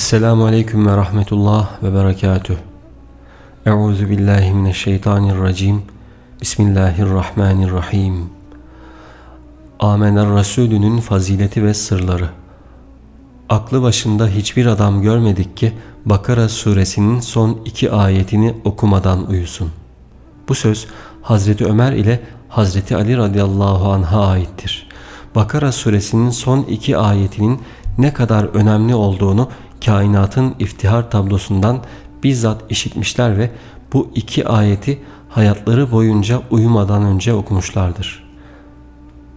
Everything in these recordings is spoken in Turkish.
Esselamu Aleyküm ve Rahmetullah ve Berekatuh. Euzu billahi mineşşeytanirracim. Bismillahirrahmanirrahim. Amener Resulünün fazileti ve sırları. Aklı başında hiçbir adam görmedik ki Bakara suresinin son iki ayetini okumadan uyusun. Bu söz Hazreti Ömer ile Hazreti Ali radıyallahu anh'a aittir. Bakara suresinin son iki ayetinin ne kadar önemli olduğunu kainatın iftihar tablosundan bizzat işitmişler ve bu iki ayeti hayatları boyunca uyumadan önce okumuşlardır.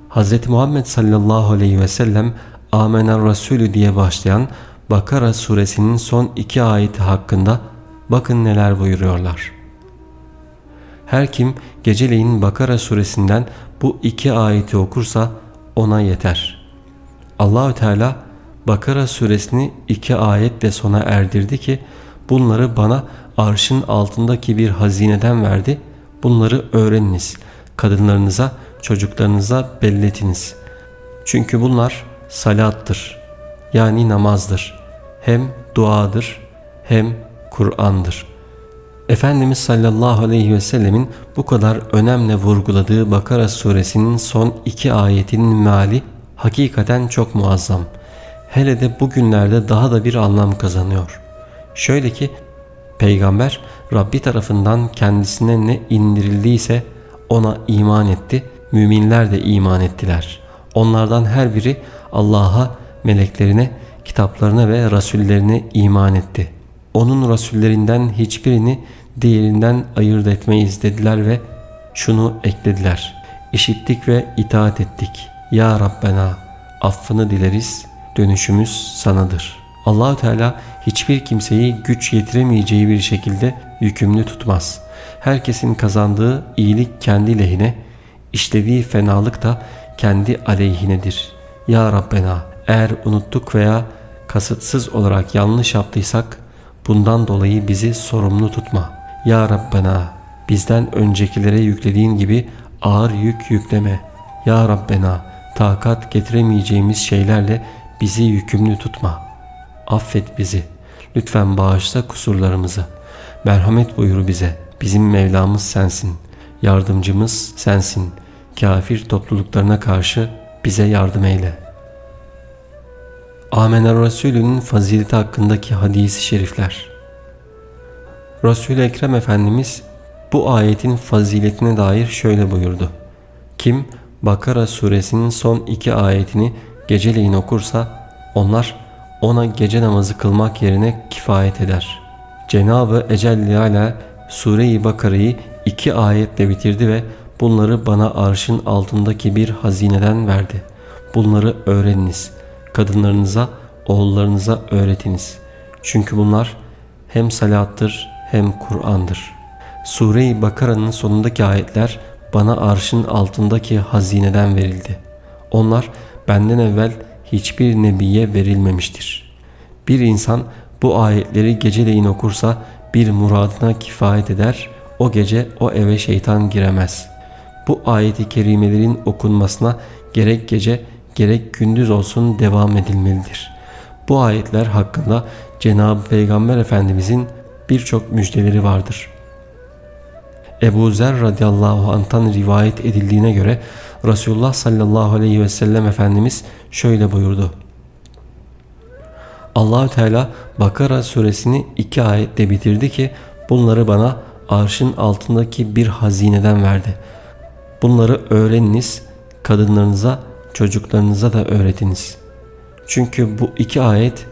Hz. Muhammed sallallahu aleyhi ve sellem Amener Resulü diye başlayan Bakara suresinin son iki ayeti hakkında bakın neler buyuruyorlar. Her kim geceleyin Bakara suresinden bu iki ayeti okursa ona yeter. Allahü Teala Bakara suresini iki ayetle sona erdirdi ki bunları bana arşın altındaki bir hazineden verdi. Bunları öğreniniz. Kadınlarınıza, çocuklarınıza belletiniz. Çünkü bunlar salattır. Yani namazdır. Hem duadır hem Kur'an'dır. Efendimiz sallallahu aleyhi ve sellemin bu kadar önemle vurguladığı Bakara suresinin son iki ayetinin meali hakikaten çok muazzam. Hele de bugünlerde daha da bir anlam kazanıyor. Şöyle ki Peygamber Rabbi tarafından kendisine ne indirildiyse ona iman etti. Müminler de iman ettiler. Onlardan her biri Allah'a, meleklerine, kitaplarına ve rasullerine iman etti. Onun rasullerinden hiçbirini diğerinden ayırt etmeyiz dediler ve şunu eklediler. İşittik ve itaat ettik. Ya Rabbena affını dileriz, dönüşümüz sanadır. Allahü Teala hiçbir kimseyi güç yetiremeyeceği bir şekilde yükümlü tutmaz. Herkesin kazandığı iyilik kendi lehine, işlediği fenalık da kendi aleyhinedir. Ya Rabbena eğer unuttuk veya kasıtsız olarak yanlış yaptıysak bundan dolayı bizi sorumlu tutma. Ya Rabbena bizden öncekilere yüklediğin gibi ağır yük yükleme. Ya Rabbena takat getiremeyeceğimiz şeylerle bizi yükümlü tutma. Affet bizi. Lütfen bağışla kusurlarımızı. Merhamet buyur bize. Bizim Mevlamız sensin. Yardımcımız sensin. Kafir topluluklarına karşı bize yardım eyle. Amener Resulü'nün fazileti hakkındaki hadisi şerifler. Resul-i Ekrem Efendimiz bu ayetin faziletine dair şöyle buyurdu. Kim Bakara suresinin son iki ayetini geceleyin okursa onlar ona gece namazı kılmak yerine kifayet eder. Cenabı Ecelli Ala Sure-i Bakara'yı iki ayetle bitirdi ve bunları bana arşın altındaki bir hazineden verdi. Bunları öğreniniz. Kadınlarınıza, oğullarınıza öğretiniz. Çünkü bunlar hem salattır hem Kur'an'dır. Sure-i Bakara'nın sonundaki ayetler bana arşın altındaki hazineden verildi. Onlar benden evvel hiçbir nebiye verilmemiştir. Bir insan bu ayetleri geceleyin okursa bir muradına kifayet eder, o gece o eve şeytan giremez. Bu ayeti kerimelerin okunmasına gerek gece gerek gündüz olsun devam edilmelidir. Bu ayetler hakkında Cenab-ı Peygamber Efendimizin birçok müjdeleri vardır. Ebu Zer radıyallahu anh'tan rivayet edildiğine göre Resulullah sallallahu aleyhi ve sellem Efendimiz şöyle buyurdu. Allahü Teala Bakara suresini iki ayette bitirdi ki bunları bana arşın altındaki bir hazineden verdi. Bunları öğreniniz, kadınlarınıza, çocuklarınıza da öğretiniz. Çünkü bu iki ayet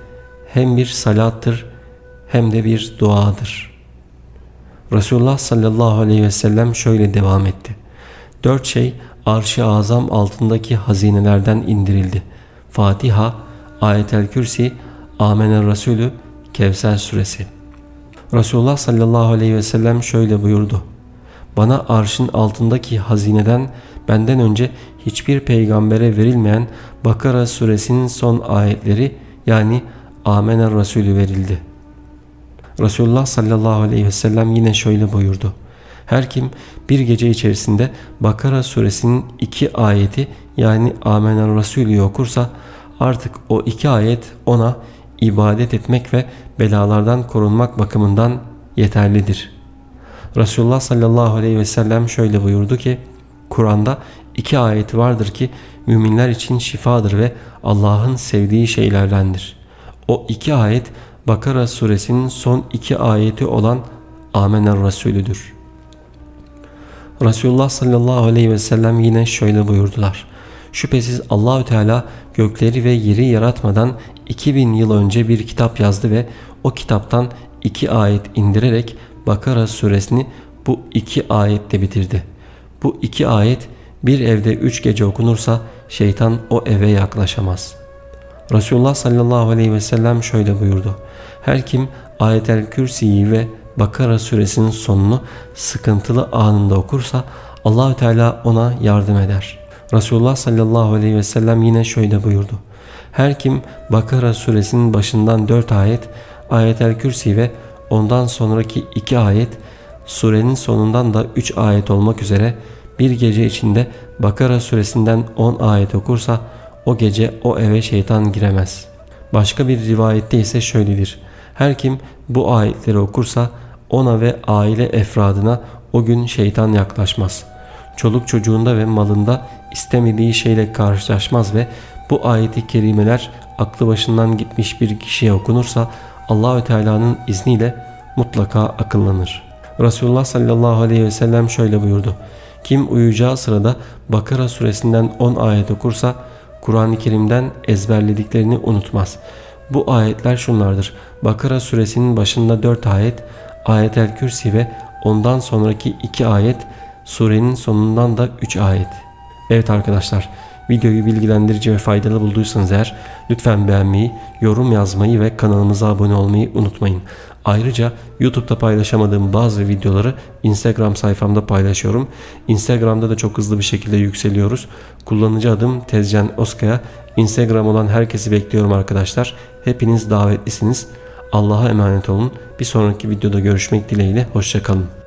hem bir salattır hem de bir duadır. Resulullah sallallahu aleyhi ve sellem şöyle devam etti. Dört şey arş-ı azam altındaki hazinelerden indirildi. Fatiha, Ayetel Kürsi, Amener Resulü, Kevser suresi. Resulullah sallallahu aleyhi ve sellem şöyle buyurdu. Bana arşın altındaki hazineden benden önce hiçbir peygambere verilmeyen Bakara suresinin son ayetleri yani Amener Resulü verildi. Resulullah sallallahu aleyhi ve sellem yine şöyle buyurdu. Her kim bir gece içerisinde Bakara suresinin iki ayeti yani Amener Resulü okursa artık o iki ayet ona ibadet etmek ve belalardan korunmak bakımından yeterlidir. Resulullah sallallahu aleyhi ve sellem şöyle buyurdu ki Kur'an'da iki ayet vardır ki müminler için şifadır ve Allah'ın sevdiği şeylerdendir. O iki ayet Bakara suresinin son iki ayeti olan Amener Resulüdür. Resulullah sallallahu aleyhi ve sellem yine şöyle buyurdular. Şüphesiz Allahü Teala gökleri ve yeri yaratmadan 2000 yıl önce bir kitap yazdı ve o kitaptan iki ayet indirerek Bakara suresini bu iki ayette bitirdi. Bu iki ayet bir evde üç gece okunursa şeytan o eve yaklaşamaz. Resulullah sallallahu aleyhi ve sellem şöyle buyurdu. Her kim ayetel kürsiyi ve Bakara suresinin sonunu sıkıntılı anında okursa Allahü Teala ona yardım eder. Resulullah sallallahu aleyhi ve sellem yine şöyle buyurdu. Her kim Bakara suresinin başından 4 ayet, ayetel kürsi ve ondan sonraki 2 ayet, surenin sonundan da 3 ayet olmak üzere bir gece içinde Bakara suresinden 10 ayet okursa o gece o eve şeytan giremez. Başka bir rivayette ise şöyledir. Her kim bu ayetleri okursa ona ve aile efradına o gün şeytan yaklaşmaz. Çoluk çocuğunda ve malında istemediği şeyle karşılaşmaz ve bu ayeti kerimeler aklı başından gitmiş bir kişiye okunursa Allahü Teala'nın izniyle mutlaka akıllanır. Resulullah sallallahu aleyhi ve sellem şöyle buyurdu. Kim uyuyacağı sırada Bakara suresinden 10 ayet okursa Kur'an-ı Kerim'den ezberlediklerini unutmaz. Bu ayetler şunlardır. Bakara suresinin başında 4 ayet, ayetel kürsi ve ondan sonraki 2 ayet, surenin sonundan da 3 ayet. Evet arkadaşlar, videoyu bilgilendirici ve faydalı bulduysanız eğer lütfen beğenmeyi, yorum yazmayı ve kanalımıza abone olmayı unutmayın. Ayrıca YouTube'da paylaşamadığım bazı videoları Instagram sayfamda paylaşıyorum. Instagram'da da çok hızlı bir şekilde yükseliyoruz. Kullanıcı adım Tezcan Oskaya. Instagram olan herkesi bekliyorum arkadaşlar. Hepiniz davetlisiniz. Allah'a emanet olun. Bir sonraki videoda görüşmek dileğiyle. Hoşçakalın.